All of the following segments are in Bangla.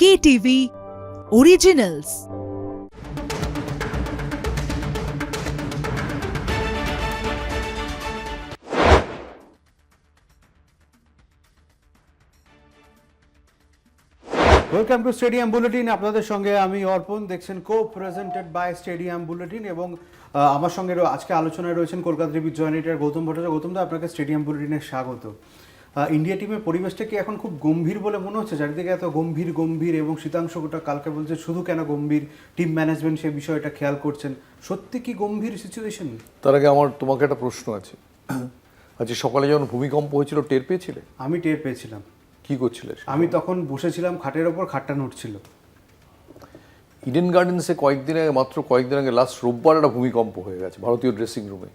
KTV Originals. Welcome to stadium bulletin আপনাদের সঙ্গে আমি অর্পণ। দেখছেন co presented by stadium bulletin এবং আমার সঙ্গে আজকে আলোচনায় রয়েছেন কলকাতা টিভির জয়েন্ট এডিটর গৌতম ভট্টাচার্য। গৌতম দা, আপনাকে স্টেডিয়াম বুলেটিনে স্বাগত। ইন্ডিয়া টিমের পরিবেশটা কি এখন খুব গম্ভীর বলে মনে হচ্ছে? চারিদিকে এত গম্ভীর গম্ভীর এবং শীতাংশ গোটা কালকে বলছে শুধু কেন গম্ভীর? টিম ম্যানেজমেন্ট সেই বিষয়টা খেয়াল করছেন। সত্যি কি গম্ভীর সিচুয়েশন তার আগে আমার তোমাকে একটা প্রশ্ন আছে। আচ্ছা সকালে যখন ভূমিকম্প হয়েছিল টের পেয়েছিলে? আমি টের পেয়েছিলাম। কি করছিলে আমি তখন বসেছিলাম খাটের ওপর খাটটা নড়ছিল। ইডেন গার্ডেন্সে কয়েকদিন আগে মাত্র কয়েকদিন আগে লাস্ট রোববার একটা ভূমিকম্প হয়ে গেছে ভারতীয় ড্রেসিং রুমে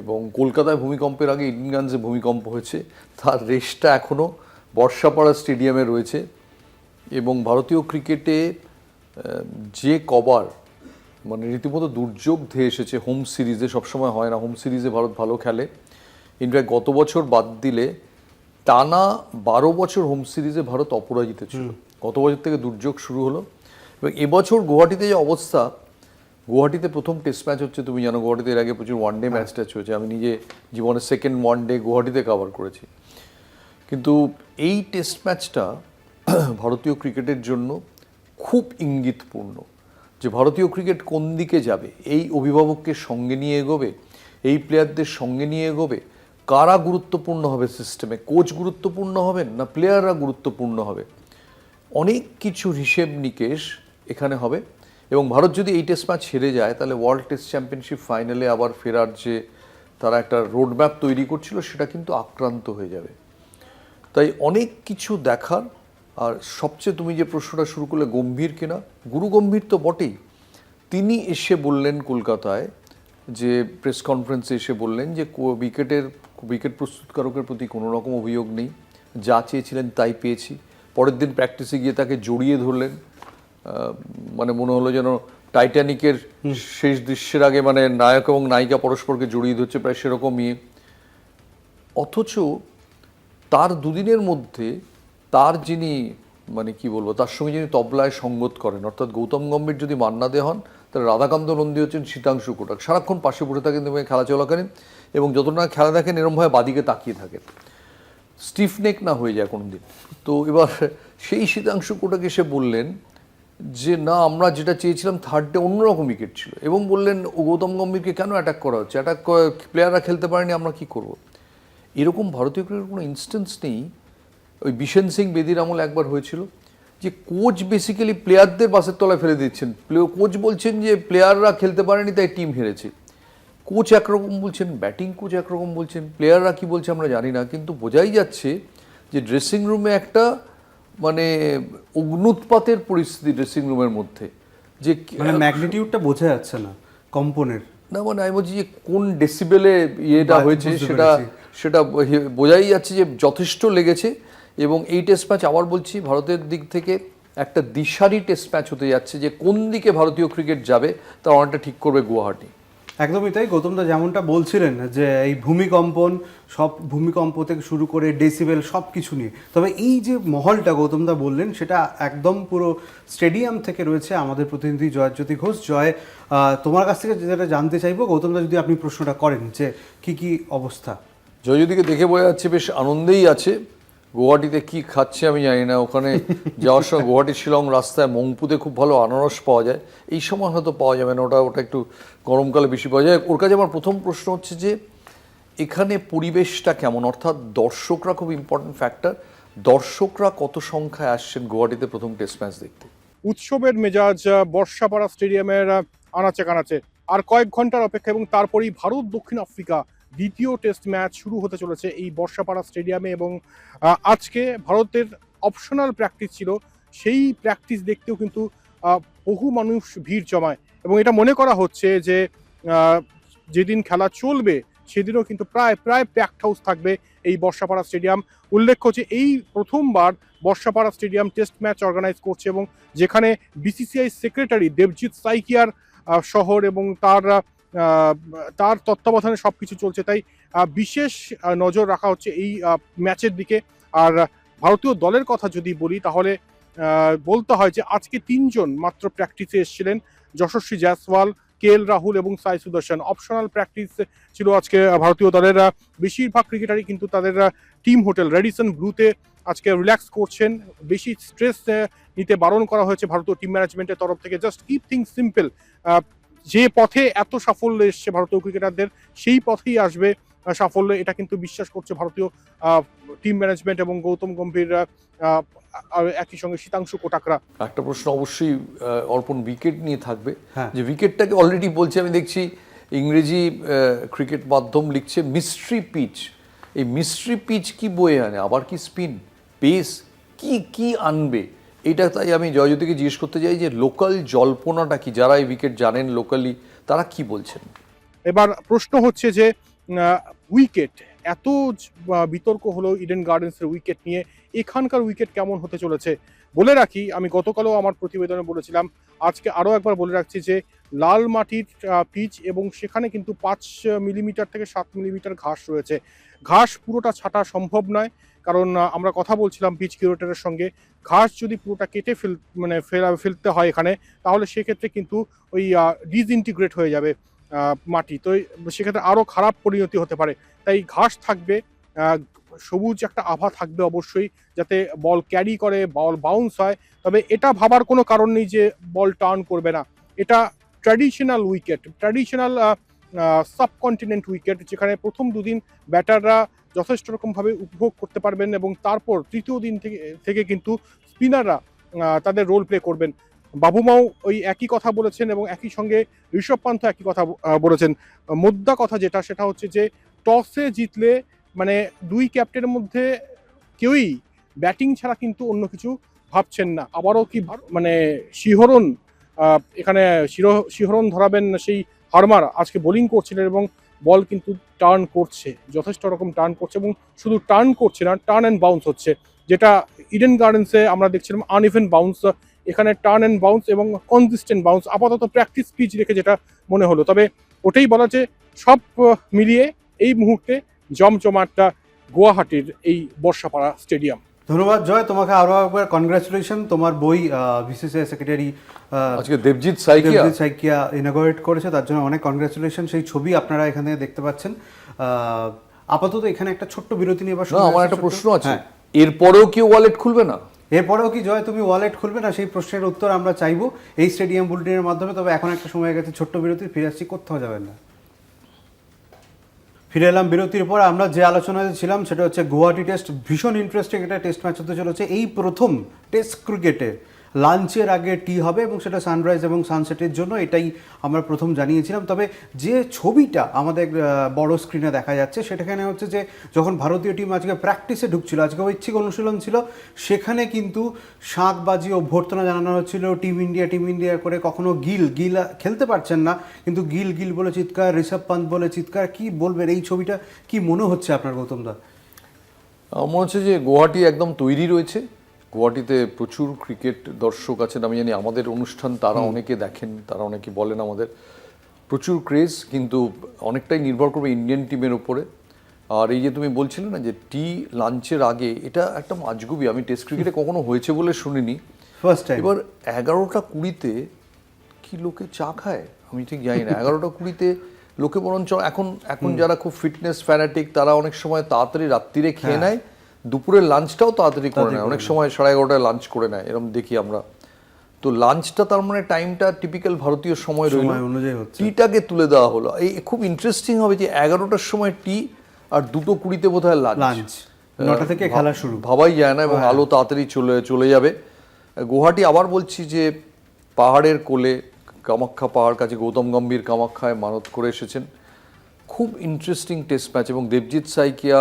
এবং কলকাতায় ভূমিকম্পের আগে ইডেন গার্ডেন্সে ভূমিকম্প হয়েছে। তার রেসটা এখনও বর্ষাপাড়া স্টেডিয়ামে রয়েছে এবং ভারতীয় ক্রিকেটে যে কবার মানে রীতিমতো দুর্যোগ ধেয়ে এসেছে হোম সিরিজে সবসময় হয় না হোম সিরিজে ভারত ভালো খেলে। ইনফ্যাক্ট গত বছর বাদ দিলে টানা বারো বছর হোম সিরিজে ভারত অপরাজিত ছিল। গত বছর থেকে দুর্যোগ শুরু হলো। এবং এবছর গুয়াহাটিতে যে অবস্থা গুয়াহাটিতে প্রথম টেস্ট ম্যাচ হচ্ছে তুমি জানো গুয়াহাটিতে এর আগে প্রচুর ওয়ান ডে ম্যাচ ট্যাচ হয়েছে। আমি নিজে জীবনের সেকেন্ড ওয়ান ডে গুয়াহাটিতে কাভার করেছি। কিন্তু এই টেস্ট ম্যাচটা ভারতীয় ক্রিকেটের জন্য খুব ইঙ্গিতপূর্ণ যে ভারতীয় ক্রিকেট কোন দিকে যাবে এই অভিভাবককে সঙ্গে নিয়ে এগোবে এই প্লেয়ারদের সঙ্গে নিয়ে এগোবে কারা গুরুত্বপূর্ণ হবে সিস্টেমে কোচ গুরুত্বপূর্ণ হবেন না প্লেয়াররা গুরুত্বপূর্ণ হবে? অনেক কিছু হিসেব নিকেশ এখানে হবে। এবং ভারত যদি এই টেস্ট ম্যাচ হেরে যায়, তাহলে ওয়ার্ল্ড টেস্ট চ্যাম্পিয়নশিপ ফাইনালে আবার ফেরার যে তারা একটা রোডম্যাপ তৈরি করছিল, সেটা কিন্তু আক্রান্ত হয়ে যাবে। তাই অনেক কিছু দেখার, আর সবচেয়ে তুমি যে প্রশ্নটা শুরু করলে গম্ভীর কিনা, গুরু গম্ভীর তো বটেই। তিনি এসে বললেন কলকাতায় যে প্রেস কনফারেন্সে এসে বললেন যে উইকেটের উইকেট প্রস্তুতকারকের প্রতি কোনো রকম অভিযোগ নেই। যা চেয়েছিলেন তাই পেয়েছি। পরের দিন প্র্যাকটিসে গিয়ে তাকে জড়িয়ে ধরলেন। মানে মনে হলো যেন টাইটানিকের শেষ দৃশ্যের আগে মানে নায়ক এবং নায়িকা পরস্পরকে জড়িয়ে ধরছে প্রায় সেরকমই অথচ তার দুদিনের মধ্যে তার যিনি মানে কি বলব তার সঙ্গে যিনি তবলায় সঙ্গত করেন অর্থাৎ গৌতম গম্ভীর যদি মান্না দে হন তাহলে রাধাকান্ত নন্দী হচ্ছেন শীতাংশু কোটাক। সারাক্ষণ পাশে বসে থাকেন এবং খেলা চলাকালীন এবং যতটা না খেলা দেখেন এরমভাবে বাদিকে তাকিয়ে থাকেন। স্টিফ নেক না হয়ে যায় কোনো দিন তো এবার সেই শীতাংশু কোটাকে এসে বললেন যে না, আমরা যেটা চেয়েছিলাম থার্ড ডে অন্যরকম উইকেট ছিল। এবং বললেন গৌতম গম্ভীরকে কেন অ্যাটাক করা হচ্ছে? অ্যাটাক প্লেয়াররা খেলতে পারেনি, আমরা কি করব? এরকম ভারতীয় ক্রিকেটের কোনো ইনস্টেন্স নেই। ওই বিশেন সিং, বেদির আমল একবার হয়েছিল, যে কোচ বেসিক্যালি প্লেয়ারদের বাসের তলায় ফেলে দিচ্ছেন। কোচ বলছেন যে প্লেয়াররা খেলতে পারেনি, তাই টিম হেরেছে। কোচ একরকম বলছেন ব্যাটিং কোচ একরকম বলছেন প্লেয়াররা কি বলছে আমরা জানি না। কিন্তু বোঝাই যাচ্ছে যে ড্রেসিং রুমে একটা মানে অগ্নুৎপাতের পরিস্থিতি ড্রেসিং রুমের মধ্যে। যে মানে ম্যাগনিটিউডটা বোঝা যাচ্ছে না কম্পনের। না মানে আমি বলছি যে কোন ডেসিবেলে ইয়েটা হয়েছে সেটা সেটা বোঝাই যাচ্ছে যে যথেষ্ট লেগেছে এবং এই টেস্ট ম্যাচ আবার বলছি ভারতের দিক থেকে একটা দিশারি টেস্ট ম্যাচ হতে যাচ্ছে যে কোন দিকে ভারতীয় ক্রিকেট যাবে তার অনেকটা ঠিক করবে গুয়াহাটি। একদমই তাই। গৌতমদা যেমনটা বলছিলেন যে এই ভূমিকম্পন, সব ভূমিকম্প থেকে শুরু করে ডেসিবেল সব কিছু নিয়ে। তবে এই যে মহলটা গৌতমদা বললেন, সেটা একদম পুরো স্টেডিয়াম থেকে রয়েছে আমাদের প্রতিনিধি জয়জ্যোতি ঘোষ। জয় তোমার কাছ থেকে যেটা জানতে চাইব, গৌতমদা যদি আপনি প্রশ্নটা করেন যে কি কি অবস্থা? জয়যদিকে দেখে বোঝা যাচ্ছে বেশ আনন্দেই আছে। গুয়াহাটিতে কি খাচ্ছে আমি জানি না। ওখানে যাওয়ার সময় গুয়াহাটি, শিলং রাস্তায় মংপুতে খুব ভালো আনারস পাওয়া যায়। এই সময় হয়তো পাওয়া যাবে না, ওটা ওটা একটু গরমকালে বেশি পাওয়া যায়। ওর কাছে আমার প্রথম প্রশ্ন হচ্ছে যে, এখানে পরিবেশটা কেমন? অর্থাৎ দর্শকরা খুব ইম্পর্টেন্ট ফ্যাক্টর দর্শকরা কত সংখ্যায় আসছেন গুয়াহাটিতে প্রথম টেস্ট ম্যাচ দেখতে? উৎসবের মেজাজ, বর্ষাপাড়া স্টেডিয়ামের আনাচে কানাচে। আর কয়েক ঘণ্টার অপেক্ষা এবং তারপরেই ভারত, দক্ষিণ আফ্রিকা। দ্বিতীয় টেস্ট ম্যাচ শুরু হতে চলেছে এই বর্ষাপাড়া স্টেডিয়ামে এবং আজকে ভারতের অপশনাল প্র্যাকটিস ছিল। সেই প্র্যাকটিস দেখতেও কিন্তু বহু মানুষ ভিড় জমায়। এবং এটা মনে করা হচ্ছে যে যেদিন খেলা চলবে, সেদিনও কিন্তু প্রায় প্রায় প্যাকড হাউস থাকবে এই বর্ষাপাড়া স্টেডিয়াম উল্লেখ্য যে, এই প্রথমবার Barsapara stadium test match organise করছে এবং যেখানে বিসিসিআই সেক্রেটারি দেবজিৎ সাইকিয়ার শহর এবং তার তার তত্ত্বাবধানে সবকিছু চলছে। তাই বিশেষ নজর রাখা হচ্ছে এই ম্যাচের দিকে। আর ভারতীয় দলের কথা যদি বলি, তাহলে বলতে হয় যে আজকে তিনজন মাত্র প্র্যাকটিসে এসেছিলেন। যশস্বী জয়সওয়াল, কে এল রাহুল এবং সাই সুদর্শন। অপশনাল প্র্যাকটিস ছিল আজকে ভারতীয় দলের বেশিরভাগ ক্রিকেটারই কিন্তু তাদের টিম হোটেল রেডিসন ব্লুতে আজকে রিল্যাক্স করছেন। বেশি স্ট্রেস নিতে বারণ করা হয়েছে ভারতীয় টিম ম্যানেজমেন্টের তরফ থেকে। জাস্ট কিপ থিংস সিম্পল যে পথে এত সাফল্য এসছে ভারতীয় ক্রিকেটারদের সেই পথেই আসবে সাফল্য। এটা কিন্তু বিশ্বাস করছে ভারতীয় টিম ম্যানেজমেন্ট এবং গৌতম গম্ভীর আহ, আহ, আর একই সঙ্গে শীতাংশু কোটাকরা। একটা প্রশ্ন অবশ্যই অর্পণ উইকেট নিয়ে থাকবে। হ্যাঁ। যে উইকেটটাকে অলরেডি বলছে আমি দেখছি ইংরেজি ক্রিকেট মাধ্যম লিখছে মিস্ট্রি পিচ এই মিস্ট্রি পিচ কি বয়ে আনে? আবার কি স্পিন পেস কি কি আনবে? এটা তাই আমি জয়জ্যোতিকে জিজ্ঞেস করতে চাই যে লোকাল জল্পনাটা কি? যারা এই উইকেট জানেন লোকালি তারা কি বলছেন? এবার প্রশ্ন হচ্ছে যে উইকেট, এত বিতর্ক হলো ইডেন গার্ডেন্সের উইকেট নিয়ে, এখানকার উইকেট কেমন হতে চলেছে? বলে রাখি, আমি গতকালও আমার প্রতিবেদনে বলেছিলাম আজকে আরও একবার বলে রাখছি যে লাল মাটির পিচ এবং সেখানে কিন্তু পাঁচ মিলিমিটার থেকে সাত মিলিমিটার ঘাস রয়েছে। ঘাস পুরোটা ছাটা সম্ভব নয়, কারণ আমরা কথা বলছিলাম পিচ কিউরেটারের সঙ্গে, ঘাস যদি পুরোটা কেটে ফেল মানে ফেলা, ফেলতে হয় এখানে, তাহলে সেক্ষেত্রে কিন্তু ওই ডিসইন্টিগ্রেট হয়ে যাবে মাটি। তো সেক্ষেত্রে আরও খারাপ পরিণতি হতে পারে। তাই ঘাস থাকবে সবুজ একটা আভা থাকবে অবশ্যই যাতে বল ক্যারি করে বল বাউন্স হয়। তবে এটা ভাবার কোনো কারণ নেই যে বল টার্ন করবে না। এটা traditional wicket traditional subcontinent wicket যেখানে প্রথম দুদিন ব্যাটাররা যথেষ্ট রকমভাবে উপভোগ করতে পারবেন এবং তারপর তৃতীয় দিন থেকে থেকে কিন্তু স্পিনাররা তাদের রোল প্লে করবেন। বাবুমাও ওই একই কথা বলেছেন এবং একই সঙ্গে ঋষভ পান্থ একই কথা বলেছেন। মোদ্দা কথা যেটা, সেটা হচ্ছে যে টসে জিতলে মানে দুই ক্যাপ্টেনের মধ্যে কেউই ব্যাটিং ছাড়া কিন্তু অন্য কিছু ভাবছেন না। আবারও কি মানে শিহরণ এখানে শিহরণ ধরাবেন সেই হারমার, আজকে বোলিং করছিলেন এবং বল কিন্তু টার্ন করছে, যথেষ্ট রকম টার্ন করছে এবং শুধু টার্ন করছে না, টার্ন অ্যান্ড বাউন্স হচ্ছে, যেটা ইডেন গার্ডেন্সে আমরা দেখছিলাম আনইভেন বাউন্স, এখানে টার্ন অ্যান্ড বাউন্স এবং কনসিস্টেন্ট বাউন্স, আপাতত প্র্যাকটিস পিচ রেখে যেটা মনে হলো, তবে ওটাই বলা যে সব মিলিয়ে এই মুহূর্তে জমজমাটটা গুয়াহাটির এই বর্ষাপাড়া স্টেডিয়াম। ধন্যবাদ জয়। তোমাকে আরও একবার কনগ্রাচুলেশন তোমার বই বিসিসিআই সেক্রেটারি আজকে দেবজিৎ সাইকিয়া। দেবজিৎ সাইকিয়া ইনাগোরেট করেছে তার জন্য অনেক কনগ্রাচুলেশন সেই ছবি আপনারা এখানে দেখতে পাচ্ছেন। আহ, আপাতত এখানে একটা ছোট্ট বিরতি নিয়ে না আমার একটা প্রশ্ন আছে। হ্যাঁ। এরপরেও কেউ ওয়ালেট খুলবে না? এরপরেও কি জয় তুমি ওয়ালেট খুলবে না? সেই প্রশ্নের উত্তর আমরা চাইব। এই স্টেডিয়াম বুলেটিনের মাধ্যমে তবে এখন একটা সময় গেছে ছোট্ট বিরতি ফিরে আসছি কোথাও যাবেন না। ফিরে এলাম বিরতির পর। আমরা যে আলোচনায় ছিলাম সেটা হচ্ছে গুয়াহাটি টেস্ট ভীষণ ইন্টারেস্টিং একটা টেস্ট ম্যাচ হতে চলেছে। এই প্রথম টেস্ট ক্রিকেটে লাঞ্চের আগে টি হবে এবং সেটা সানরাইজ এবং সানসেটের জন্য, এটাই আমরা প্রথম জানিয়েছিলাম। তবে যে ছবিটা আমাদের বড় স্ক্রিনে দেখা যাচ্ছে সেটাখানে হচ্ছে যে যখন ভারতীয় টিম আজকে প্র্যাকটিসে ঢুকছিল, আজকে ঐচ্ছিক অনুশীলন ছিল, সেখানে কিন্তু শাঁকবাজি অভ্যর্থনা জানানো হচ্ছিল টিম ইন্ডিয়া টিম ইন্ডিয়া করে কখনো গিল গিল খেলতে পারছেন না, কিন্তু গিল গিল বলে চিৎকার, ঋষভ পান্ত বলে চিৎকার, কি বলবেন এই ছবিটা? কি মনে হচ্ছে আপনার গৌতম দা? মনে হচ্ছে যে গুয়াহাটি একদম তৈরি রয়েছে। গুয়াহাটিতে প্রচুর ক্রিকেট দর্শক আছেন। আমি জানি আমাদের অনুষ্ঠান তারা অনেকে দেখেন তারা অনেকে বলেন আমাদের। প্রচুর ক্রেজ কিন্তু অনেকটাই নির্ভর করবে ইন্ডিয়ান টিমের উপরে। আর এই যে তুমি বলছিলে না যে টি লাঞ্চের আগে এটা একটা মাঝগুবি আমি টেস্ট ক্রিকেটে কখনো হয়েছে বলে শুনিনি। ফার্স্ট টাইম এবার এগারোটা কুড়িতে কি লোকে চা খায়? আমি ঠিক জানি না। এগারোটা কুড়িতে লোকে বরঞ্চ এখন এখন যারা খুব ফিটনেস ফ্যানাটিক তারা অনেক সময় তাড়াতাড়ি রাত্রিরে খেয়ে হ্যাঁ। নেয়। দুপুরের লাঞ্চটাও তাড়াতাড়ি করে নেয়। অনেক সময় সাড়ে এগারোটায় লাঞ্চ করে নেয় এরকম দেখি আমরা। তো লাঞ্চটা তার মানে টাইমটা টিপিক্যাল ভারতীয় সময় রইল। অনুযায়ী টিটাকে তুলে দেওয়া হলো। এই খুব ইন্টারেস্টিং হবে যে এগারোটার সময় টি আর দুটো কুড়িতে বোধ হয় লাঞ্চ লাঞ্চ নটা থেকে খেলা শুরু। ভাবাই যায় না এবং হ্যাঁ। আলো তাড়াতাড়ি চলে চলে যাবে। গুয়াহাটি আবার বলছি যে পাহাড়ের কোলে কামাখ্যা পাহাড় কাছে গৌতম গম্ভীর কামাখ্যায় মানত করে এসেছেন। খুব ইন্টারেস্টিং টেস্ট ম্যাচ এবং দেবজিৎ সাইকিয়া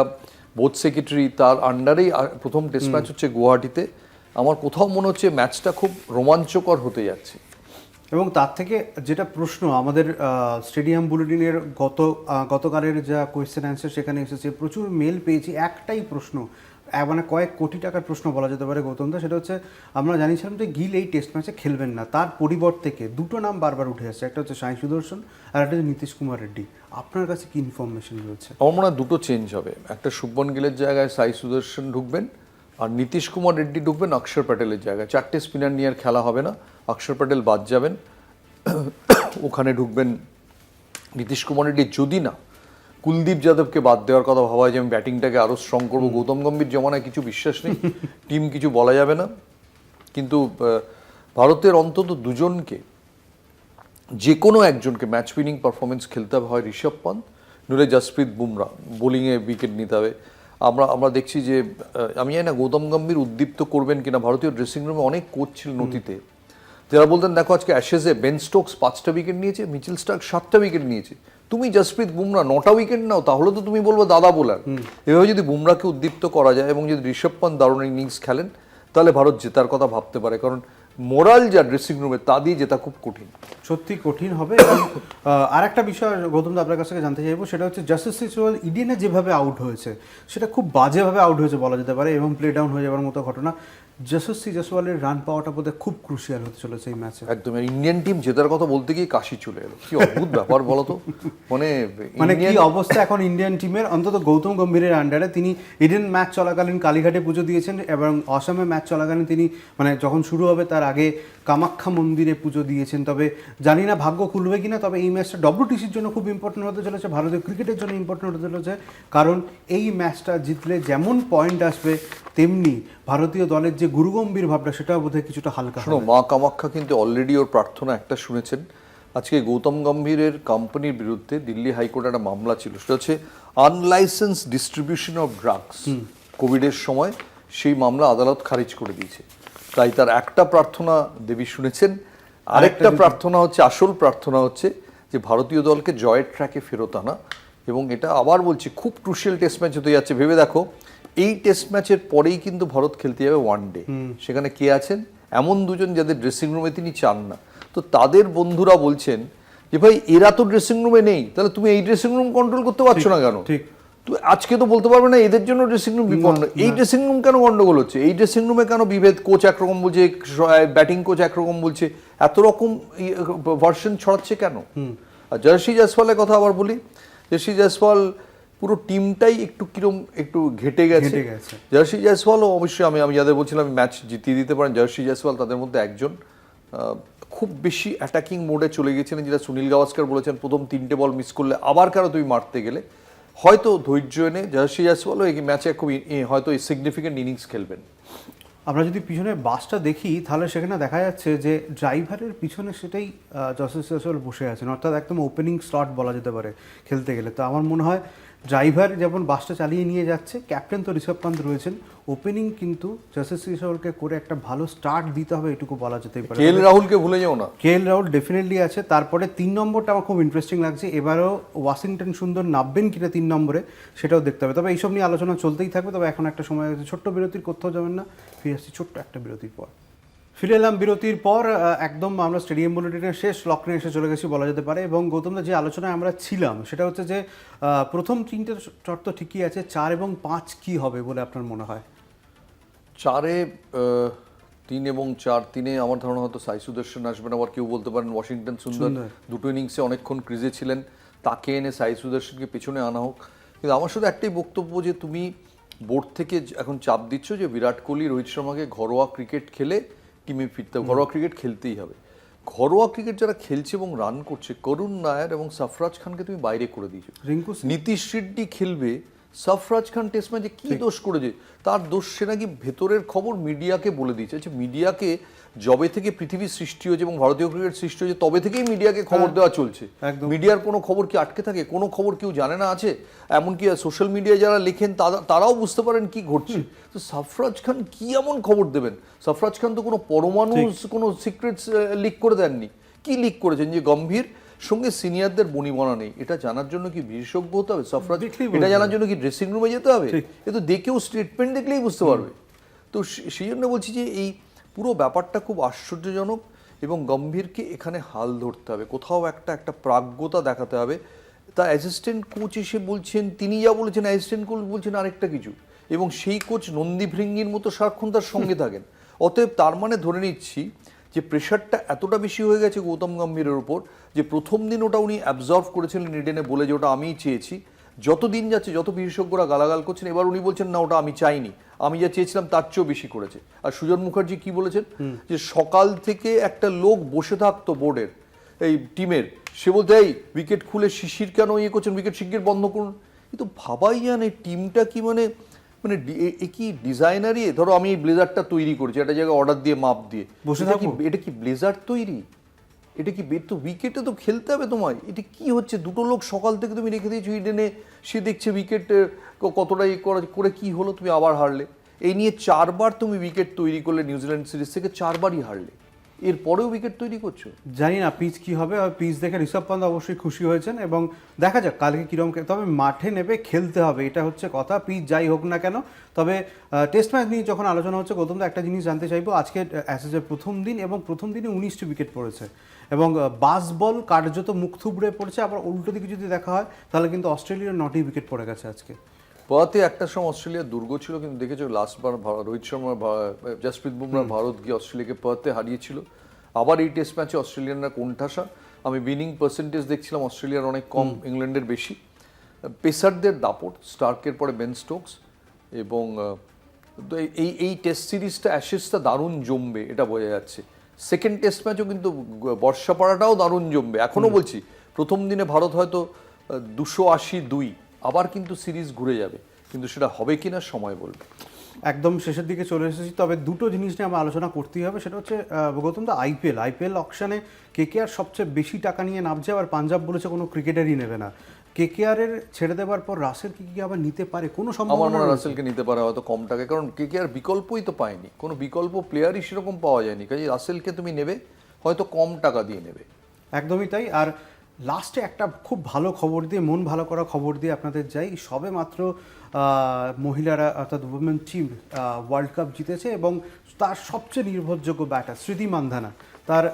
বোর্ড সেক্রেটারি তার আন্ডারেই প্রথম টেস্ট ম্যাচ হচ্ছে গুয়াহাটিতে। আমার কোথাও মনে হচ্ছে ম্যাচটা খুব রোমাঞ্চকর হতে যাচ্ছে। এবং তার থেকে যেটা প্রশ্ন আমাদের স্টেডিয়াম বুলেটিনের গত গতকালের যা কোয়েশ্চেন অ্যান্সার সেখানে এসেছে প্রচুর মেল পেয়েছি একটাই প্রশ্ন মানে কয়েক কোটি টাকার প্রশ্ন বলা যেতে পারে গৌতম দা, সেটা হচ্ছে আমরা জানিয়েছিলাম যে গিল এই টেস্ট ম্যাচে খেলবেন না। তার পরিবর্তে দুটো নাম বারবার উঠে আসছে। একটা হচ্ছে সাই সুদর্শন আর একটা হচ্ছে নীতিশ কুমার রেড্ডি। আপনার কাছে কি ইনফরমেশন রয়েছে? আমার মনে হয় দুটো চেঞ্জ হবে। একটা শুভন গিলের জায়গায় সাই সুদর্শন ঢুকবেন আর নীতিশ কুমার রেড্ডি ঢুকবেন অক্ষর প্যাটেলের জায়গায়। চারটে স্পিনার নিয়ে আর খেলা হবে না। অক্ষর প্যাটেল বাদ যাবেন। ওখানে ঢুকবেন নীতিশ কুমার রেড্ডি। যদি না কুলদীপ যাদবকে বাদ দেওয়ার কথা ভাবা হয় যে আমি ব্যাটিংটাকে আরও স্ট্রং করব। গৌতম গম্ভীর জমানায় কিছু বিশ্বাস নেই। টিম কিছু বলা যাবে না। কিন্তু ভারতের অন্তত দুজনকে যে কোনো একজনকে ম্যাচ উইনিং পারফরমেন্স খেলতে হবে হয় ঋষভ পান্ত নইলে জসপ্রীত বুমরা। বোলিংয়ে উইকেট নিতে হবে। আমরা আমরা দেখছি যে আমি জানি না গৌতম গম্ভীর উদ্দীপ্ত করবেন কিনা। ভারতীয় ড্রেসিং রুমে অনেক কোচ ছিল নথিতে। যারা বলতেন দেখো আজকে অ্যাশেজে বেন স্টোকস পাঁচটা উইকেট নিয়েছে মিচেল স্টার্ক সাতটা উইকেট নিয়েছে। তুমি জসপ্রীত বুমরা নটা উইকেট নাও তাহলে তো তুমি বলব দাদা বোলার। এভাবে যদি বুমরাকে উদ্দীপ্ত করা যায় এবং যদি ঋষভ পান দারুণ ইনিংস খেলেন তাহলে ভারত জেতার কথা ভাবতে পারে। কারণ মোরাল যা ড্রেসিং রুমে তা দিয়ে জেতা খুব কঠিন। সত্যি কঠিন হবে এবং আর একটা বিষয় গৌতম দা আপনার কাছ থেকে জানতে চাইব সেটা হচ্ছে জাস্টিস সিচুয়াল ইডেনে যেভাবে আউট হয়েছে সেটা খুব বাজেভাবে আউট হয়েছে বলা যেতে পারে এবং প্লে ডাউন হয়ে যাওয়ার মতো ঘটনা। যশস্বী জসওয়ালের রান পাওয়াটা বোধহয় খুব ক্রুশিয়াল হতে চলেছে এই ম্যাচে একদম ইন্ডিয়ান টিম জেতার কথা বলতে গিয়ে কাশি চলে এলো। কি অদ্ভুত ব্যাপার বলো তো? মানে মানে কি অবস্থা এখন ইন্ডিয়ান টিমের অন্তত গৌতম গম্ভীরের আন্ডারে তিনি ইডেন ম্যাচ চলাকালীন কালীঘাটে পুজো দিয়েছেন এবং অসমে ম্যাচ চলাকালীন তিনি মানে যখন শুরু হবে তার আগে কামাখ্যা মন্দিরে পুজো দিয়েছেন। তবে জানি না ভাগ্য খুলবে কিনা তবে এই ম্যাচটা ডব্লিউটিসির জন্য খুব ইম্পর্টেন্ট হতে চলেছে ভারতীয় ক্রিকেটের জন্য ইম্পর্টেন্ট হতে চলেছে। কারণ এই ম্যাচটা জিতলে যেমন পয়েন্ট আসবে তেমনি ভারতীয় দলের যে গুরুগম্ভীর ভাবটা সেটা বোধহয় কিছুটা হালকা শোনো মা কামাখ্যা কিন্তু অলরেডি ওর প্রার্থনা একটা শুনেছেন। আজকে গৌতম গম্ভীরের কোম্পানির বিরুদ্ধে দিল্লি হাইকোর্টে একটা মামলা ছিল। সেটা হচ্ছে আনলাইসেন্স ডিস্ট্রিবিউশন অফ ড্রাগস কোভিডের সময় সেই মামলা আদালত খারিজ করে দিয়েছে। তাই তার একটা প্রার্থনা দেবী শুনেছেন। আরেকটা প্রার্থনা হচ্ছে আসল প্রার্থনা হচ্ছে যে ভারতীয় দলকে জয়ের ট্র্যাকে ফেরত আনা। এবং এটা আবার বলছি খুব ক্রুশিয়াল টেস্ট ম্যাচ হতে যাচ্ছে। ভেবে দেখো এই টেস্ট ম্যাচের পরেই কিন্তু ভারত খেলতে যাবে ওয়ান ডে সেখানে কে আছেন? এমন দুজন যাদের ড্রেসিং রুমে তিনি চান না। তো তাদের বন্ধুরা বলছেন যে ভাই এরা তো ড্রেসিং রুমে নেই। তাহলে তুমি এই ড্রেসিং রুম কন্ট্রোল করতে পারছ না কেন? ঠিক। তো আজকে তো বলতে পারবে না এদের জন্য ড্রেসিং রুম বিপন্ন। এই ড্রেসিং রুম কেন গন্ডগোল হচ্ছে? এই ড্রেসিং রুমে কেন বিভেদ? কোচ একরকম বলছে ব্যাটিং কোচ একরকম বলছে। এত রকম ভার্সন ছড়াচ্ছে কেন? আর জার্সি জয়সওয়ালের কথা আবার বলি। জার্সি জয়সওয়াল পুরো টিমটাই একটু কিরম একটু ঘেটে গেছে। জার্সি জয়সওয়ালও অবশ্যই আমি আমি যাদের বলছিলাম আমি ম্যাচ জিতিয়ে দিতে পারেন জার্সি জয়সওয়াল তাদের মধ্যে একজন। খুব বেশি অ্যাটাকিং মোডে চলে গেছিলেন যেটা সুনীল গাভাস্কর বলেছেন প্রথম তিনটে বল মিস করলে আবার কারও তুমি মারতে গেলে। হয়তো ধৈর্য এনে জার্সি জয়সওয়ালও এই ম্যাচে খুব হয়তো সিগনিফিকেন্ট ইনিংস খেলবেন। আমরা যদি পিছনে বাসটা দেখি তাহলে সেখানে দেখা যাচ্ছে যে ড্রাইভারের পিছনে সেটাই জসেস জসওয়াল বসে আছেন। অর্থাৎ একদম ওপেনিং স্লট বলা যেতে পারে খেলতে গেলে। তো আমার মনে হয় ড্রাইভার যেমন বাসটা চালিয়ে নিয়ে যাচ্ছে ক্যাপ্টেন তো ঋষভ পান্ত রয়েছেন। ওপেনিং কিন্তু জসেস জসওয়ালকে করে একটা ভালো স্টার্ট দিতে হবে এটুকু বলা যেতেই পারে। কে এল রাহুলকে ভুলে যাও না। কে এল রাহুল ডেফিনেটলি আছে। তারপরে তিন নম্বরটা আমার খুব ইন্টারেস্টিং লাগছে। এবারও ওয়াশিংটন সুন্দর নামবেন কিনা তিন নম্বরে সেটাও দেখতে হবে। তবে এইসব নিয়ে আলোচনা চলতেই থাকবে। তবে এখন একটা সময় আছে। ছোট্ট বিরতির কোথাও যাবেন না। ফিরে আসছি ছোট্ট একটা বিরতির পর। ফিরে এলাম বিরতির পর একদম আমরা স্টেডিয়াম বুলেটিনের শেষ লক্ষ্যে এসে চলে গেছি বলা যেতে পারে এবং গৌতমদা যে আলোচনায় আমরা ছিলাম সেটা হচ্ছে যে প্রথম তিনটে শর্ত ঠিকই আছে চার এবং পাঁচ কি হবে বলে আপনার মনে হয়? চারে তিন এবং চার তিনে আমার ধারণা হয়তো সাই সুদর্শন আসবেন আবার কেউ বলতে পারেন ওয়াশিংটন সুন্দর। দুটো ইনিংসে অনেকক্ষণ ক্রিজে ছিলেন তাকে এনে সাই সুদর্শনকে পেছনে আনা হোক। কিন্তু আমার শুধু একটাই বক্তব্য যে তুমি বোর্ড থেকে এখন চাপ দিচ্ছ যে বিরাট কোহলি রোহিত শর্মাকে ঘরোয়া ক্রিকেট খেলে টিমে ফিরতে হবে। ঘরোয়া ক্রিকেট খেলতেই হবে ঘরোয়া ক্রিকেট যারা খেলছে এবং রান করছে করুণ নায়ার এবং সাফরাজ খানকে তুমি বাইরে করে দিয়েছ রিঙ্কু নীতিশ রেড্ডি খেলবে সাফরাজ খান টেস্ট ম্যাচে কি দোষ করেছে? তার দোষ সে নাকি ভেতরের খবর মিডিয়াকে বলে দিয়েছে। আচ্ছা মিডিয়াকে জবে থেকে পৃথিবীর সৃষ্টি হয়েছে এবং ভারতীয় ক্রিকেট সৃষ্টি হয়েছে তবে থেকেই মিডিয়াকে খবর দেওয়া চলছে। মিডিয়ার কোনো খবর কি আটকে থাকে? কোনো খবর কেউ জানে না আছে? এমনকি সোশ্যাল মিডিয়ায় যারা লেখেন তারা- তারাও বুঝতে পারেন কি ঘটছে। তো সাফরাজ খান কি এমন খবর দেবেন? সাফরাজ খান তো কোনো পরমাণু কোনো সিক্রেটস লিক করে দেননি। কি লিক করেছেন? যে গম্ভীর সঙ্গে সিনিয়রদের বনিবনা নেই। এটা জানার জন্য কি বিশেষজ্ঞ হতে হবে? সাফরাজ এটা জানার জন্য কি ড্রেসিং রুমে যেতে হবে? এ তো দেখেও স্টেটমেন্ট দেখলেই বুঝতে পারবে। তো সেই জন্য বলছি যে এই পুরো ব্যাপারটা খুব আশ্চর্যজনক এবং গম্ভীরকে এখানে হাল ধরতে হবে। কোথাও একটা একটা প্রাজ্ঞতা দেখাতে হবে। তা অ্যাসিস্ট্যান্ট কোচ এসে বলছেন তিনি যা বলেছেন অ্যাসিস্ট্যান্ট কোচ বলছেন আরেকটা কিছু। এবং সেই কোচ নন্দী ভৃঙ্গির মতো সারাক্ষণ তার সঙ্গে থাকেন। অতএব তার মানে ধরে নিচ্ছি যে প্রেশারটা এতটা বেশি হয়ে গেছে গৌতম গম্ভীরের উপর যে প্রথম দিন ওটা উনি অ্যাবজর্ভ করেছিলেন ইডেনে বলে যে ওটা আমিই চেয়েছি। যত দিন যাচ্ছে যত বিশেষজ্ঞরা গালাগাল করছেন এবার উনি বলছেন না ওটা আমি চাইনি। আমি যা চেয়েছিলাম তার চেয়েও বেশি করেছে। আর সুজন মুখার্জি কি বলেছেন? যে সকাল থেকে একটা লোক বসে থাকতো বোর্ডের এই টিমের সে বলতে এই উইকেট খুলে শিশির কেন ইয়ে করছেন? উইকেট শিগগির বন্ধ করুন। কিন্তু ভাবাই জানে টিমটা কি মানে মানে কি ডিজাইনারই? ধরো আমি এই ব্লেজারটা তৈরি করেছি একটা জায়গায় অর্ডার দিয়ে মাপ দিয়ে। বসে এটা কি এটা কি ব্লেজার তৈরি? এটা কি তো উইকেটে তো খেলতে হবে তোমায়। এটা কি হচ্ছে? দুটো লোক সকাল থেকে তুমি রেখে দিয়েছ ইডেনে সে দেখছে উইকেট কতটা ই করে করে কি হলো তুমি আবার হারলে। এই নিয়ে চারবার তুমি উইকেট তৈরি করলে নিউজিল্যান্ড সিরিজ থেকে চারবারই হারলে। এরপরেও উইকেট তৈরি করছ? জানি না পিচ কি হবে, আর পিচ দেখে ঋষভ পান্ত অবশ্যই খুশি হয়েছেন এবং দেখা যাক, কালকে কিরম তবে মাঠে নেবে, খেলতে হবে, এটা হচ্ছে কথা পিচ যাই হোক না কেন। তবে টেস্ট ম্যাচ নিয়ে যখন আলোচনা হচ্ছে, গৌতম একটা জিনিস জানতে চাইব, আজকে অ্যাসেজের প্রথম দিন এবং প্রথম দিনে উনিশটি উইকেট পড়েছে। এবং বাস বল কার্যত মুখ থুবড়ে পড়ছে, আবার উল্টো দিকে যদি দেখা হয়, তাহলে কিন্তু অস্ট্রেলিয়ার নটি উইকেট পড়ে গেছে আজকে। পাতে একটা সময় অস্ট্রেলিয়ার দুর্গ ছিল কিন্তু দেখেছ লাস্টবার রোহিত শর্মা জসপ্রীত বুমরা ভারত গিয়ে অস্ট্রেলিয়াকে পাতে হারিয়েছিল। আবার এই টেস্ট ম্যাচে অস্ট্রেলিয়ানরা কোণঠাসা। আমি উইনিং পার্সেন্টেজ দেখছিলাম অস্ট্রেলিয়ার অনেক কম ইংল্যান্ডের বেশি। পেসারদের দাপট স্টার্কের পরে বেন স্টোকস এবং তো এই- এই টেস্ট সিরিজটা অ্যাশেসটা দারুণ জমবে এটা বোঝা যাচ্ছে। সেকেন্ড টেস্ট ম্যাচও কিন্তু গ- বর্ষা পড়াটাও দারুণ জমবে। এখনও বলছি প্রথম দিনে ভারত হয়তো দুশো আশি দুই। আবার কিন্তু সিরিজ ঘুরে যাবে। কিন্তু সেটা হবে কিনা সময় বলবে। একদম শেষের দিকে চলে এসেছি। তবে দুটো জিনিস নিয়ে আমার আলোচনা করতেই হবে। সেটা হচ্ছে গৌতম দা আইপিএল আইপিএল অকশানে কেকেআর সবচেয়ে বেশি টাকা নিয়ে নামছে। আবার পাঞ্জাব বলেছে কোনো ক্রিকেটারই নেবে না। কেকেআর এর ছেড়ে দেওয়ার পর রাসেল কি কি আবার নিতে পারে? কোনো সম্ভাবনা মনে রাসেলকে নিতে পারে হয়তো কম টাকায় কারণ কে কে আর বিকল্পই তো পায়নি। কোনো বিকল্প প্লেয়ারই সেরকম পাওয়া যায়নি। কাজে রাসেলকে তুমি নেবে হয়তো কম টাকা দিয়ে নেবে। একদমই তাই। আর লাস্টে একটা খুব ভালো খবর দিয়ে মন ভালো করা খবর দিয়ে আপনাদের যাই। সবে মাত্র মহিলারা অর্থাৎ উইমেন টিম ওয়ার্ল্ড কাপ জিতেছে এবং তার সবচেয়ে নির্ভরযোগ্য ব্যাটার স্মৃতি মান্ধানা। তার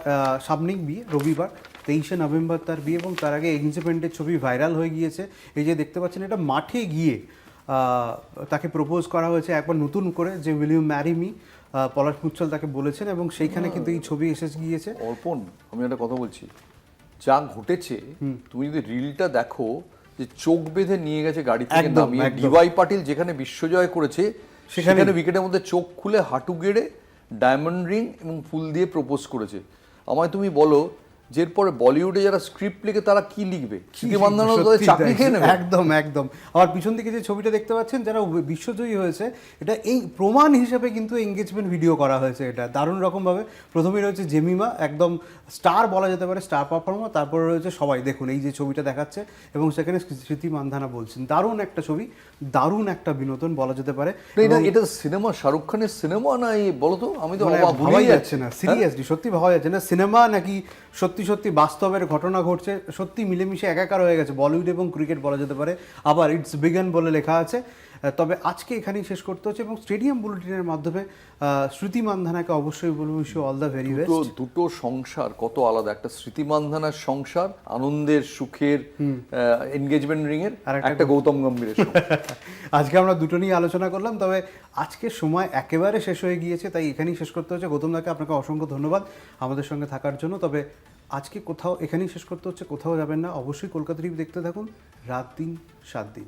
সামনেই বিয়ে রবিবার তেইশে নভেম্বর তার বিয়ে এবং তার আগে এঙ্গেজমেন্টের ছবি ভাইরাল হয়ে গিয়েছে। এই যে দেখতে পাচ্ছেন এটা মাঠে গিয়ে তাকে প্রপোজ করা হয়েছে। একবার নতুন করে যে will you marry me Palash Muchhal তাকে বলেছেন এবং সেইখানে কিন্তু এই ছবি এসে গিয়েছে। অর্পণ আমি একটা কথা বলছি। যা ঘটেছে তুমি যদি রিলটা দেখো যে চোখ বেঁধে নিয়ে গেছে গাড়ি থেকে নামিয়ে। ডিওয়াই পাটিল যেখানে বিশ্বজয় করেছে সেখানে উইকেটের মধ্যে চোখ খুলে হাঁটু গেড়ে ডায়মন্ড রিং এবং ফুল দিয়ে প্রপোজ করেছে। আমায় তুমি বলো যে এরপরে বলিউডে যারা স্ক্রিপ্ট লিখে তারা কি লিখবে? চাকরি খেয়ে নেবে। একদম একদম। আবার পিছন দিকে যে ছবিটা দেখতে পাচ্ছেন যারা বিশ্বজয়ী হয়েছে এটা এই প্রমাণ হিসেবে কিন্তু এঙ্গেজমেন্ট ভিডিও করা হয়েছে এটা। দারুণ রকমভাবে। প্রথমেই রয়েছে জেমিমা একদম স্টার বলা যেতে পারে স্টার পারফর্মার তারপরে রয়েছে সবাই। দেখুন এই যে ছবিটা দেখাচ্ছে এবং সেখানে স্মৃতি মান্ধানা বলছেন। দারুণ একটা ছবি দারুণ একটা বিনোদন বলা যেতে পারে। এটা এটা সিনেমা শাহরুখ খানের সিনেমা না এই বলো আমি তো মানে ভাবাই যাচ্ছে না। সিরিয়াসলি সত্যি ভাবা যাচ্ছে না। সিনেমা নাকি সত্যি সত্যি বাস্তবের ঘটনা ঘটছে, সত্যি মিলেমিশে একাকার হয়ে গেছে। বলিউড এবং ক্রিকেট বলা যেতে পারে। আবার ইটস বিগান বলে লেখা আছে। তবে আজকে এখানেই শেষ করতে হচ্ছে এবং স্টেডিয়াম বুলেটিনের মাধ্যমে শ্রুতি মান্ধানাকে অবশ্যই বলব wish all the very best দুটো সংসার কত আলাদা একটা স্মৃতিমান্ধানার সংসার আনন্দের সুখের এনগেজমেন্ট রিং এর আর একটা গৌতম গম্ভীরের সংসার। আজকে আমরা দুটো নিয়ে আলোচনা করলাম তবে আজকের সময় একেবারে শেষ হয়ে গিয়েছে তাই এখানেই শেষ করতে হচ্ছে। গৌতম দাকে আপনাকে অসংখ্য ধন্যবাদ আমাদের সঙ্গে থাকার জন্য তবে আজকে কোথাও এখানেই শেষ করতে হচ্ছে কোথাও যাবেন না। অবশ্যই কলকাতা টিভি দেখতে থাকুন রাত দিন সাত দিন।